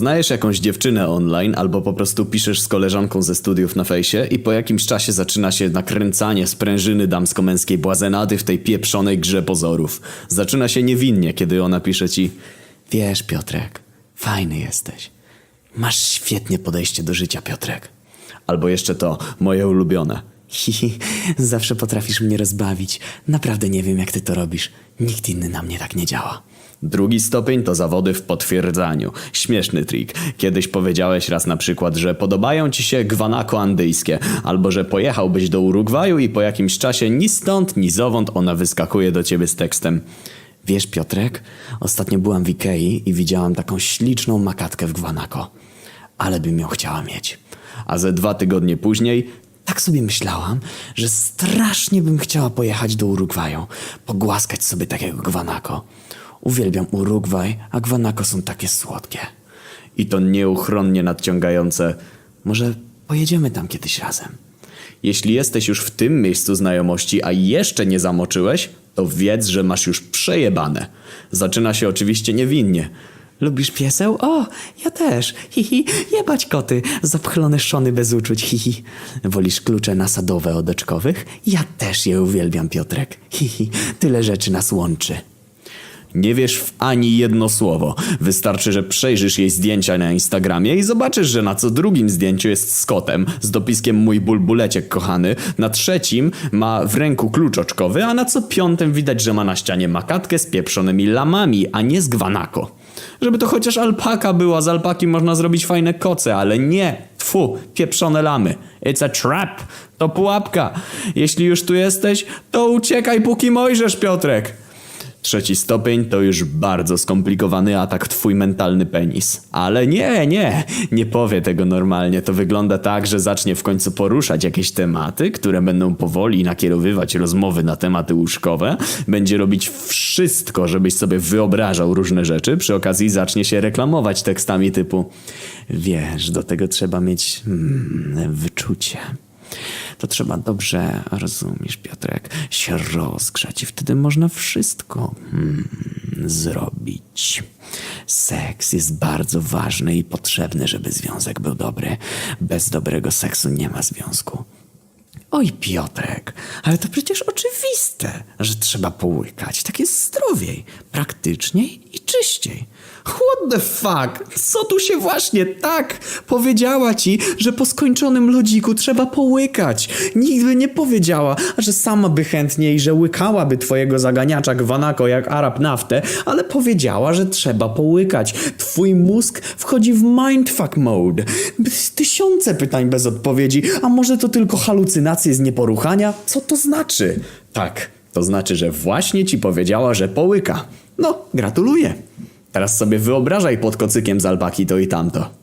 Poznajesz jakąś dziewczynę online albo po prostu piszesz z koleżanką ze studiów na fejsie i po jakimś czasie zaczyna się nakręcanie sprężyny damsko-męskiej błazenady w tej pieprzonej grze pozorów. Zaczyna się niewinnie, kiedy ona pisze ci Wiesz, Piotrek, fajny jesteś. Masz świetnie podejście do życia, Piotrek. Albo jeszcze to, moje ulubione. Hihi, zawsze potrafisz mnie rozbawić. Naprawdę nie wiem, jak ty to robisz. Nikt inny na mnie tak nie działa. Drugi stopień to zawody w potwierdzaniu. Śmieszny trik. Kiedyś powiedziałeś raz na przykład, że podobają ci się gwanako andyjskie, albo że pojechałbyś do Urugwaju i po jakimś czasie ni stąd, ni zowąd ona wyskakuje do ciebie z tekstem. Wiesz, Piotrek, ostatnio byłam w Ikei i widziałam taką śliczną makatkę w gwanako. Ale bym ją chciała mieć. A ze dwa tygodnie później tak sobie myślałam, że strasznie bym chciała pojechać do Urugwaju, pogłaskać sobie takiego gwanako. Uwielbiam Urugwaj, a gwanako są takie słodkie. I to nieuchronnie nadciągające. Może pojedziemy tam kiedyś razem. Jeśli jesteś już w tym miejscu znajomości, a jeszcze nie zamoczyłeś, to wiedz, że masz już przejebane. Zaczyna się oczywiście niewinnie. Lubisz pieseł? O, ja też. Hihi, jebać koty. Zapchlone szony bez uczuć. Hihi. Wolisz klucze nasadowe od oczkowych? Ja też je uwielbiam, Piotrek. Hihi, tyle rzeczy nas łączy. Nie wiesz w ani jedno słowo. Wystarczy, że przejrzysz jej zdjęcia na Instagramie i zobaczysz, że na co drugim zdjęciu jest z kotem, z dopiskiem mój bulbuleciek kochany, na trzecim ma w ręku klucz oczkowy, a na co piątym widać, że ma na ścianie makatkę z pieprzonymi lamami, a nie z gwanako. Żeby to chociaż alpaka była, z alpaki można zrobić fajne koce, ale nie, tfu, pieprzone lamy. It's a trap, to pułapka. Jeśli już tu jesteś, to uciekaj póki mojżesz, Piotrek. Trzeci stopień to już bardzo skomplikowany atak twój mentalny penis. Ale nie, nie, nie powie tego normalnie. To wygląda tak, że zacznie w końcu poruszać jakieś tematy, które będą powoli nakierowywać rozmowy na tematy łóżkowe. Będzie robić wszystko, żebyś sobie wyobrażał różne rzeczy. Przy okazji zacznie się reklamować tekstami typu Wiesz, do tego trzeba mieć mm, wyczucie to trzeba dobrze, rozumiesz, Piotrek, się rozgrzać i wtedy można wszystko hmm, zrobić. Seks jest bardzo ważny i potrzebny, żeby związek był dobry. Bez dobrego seksu nie ma związku. Oj, Piotrek, ale to przecież oczywiste, że trzeba połykać. Tak jest zdrowiej, praktyczniej i czyściej. What the fuck? Co tu się właśnie tak powiedziała ci, że po skończonym lodziku trzeba połykać? Nikt by nie powiedziała, że sama by chętnie i że łykałaby twojego zaganiacza gwanako jak Arab naftę, ale powiedziała, że trzeba połykać. Twój mózg wchodzi w mindfuck mode. Tysiące pytań bez odpowiedzi, a może to tylko halucynacje z nieporuchania? Co to znaczy? Tak, to znaczy, że właśnie ci powiedziała, że połyka. No, gratuluję. Teraz sobie wyobrażaj pod kocykiem z alpaki to i tamto.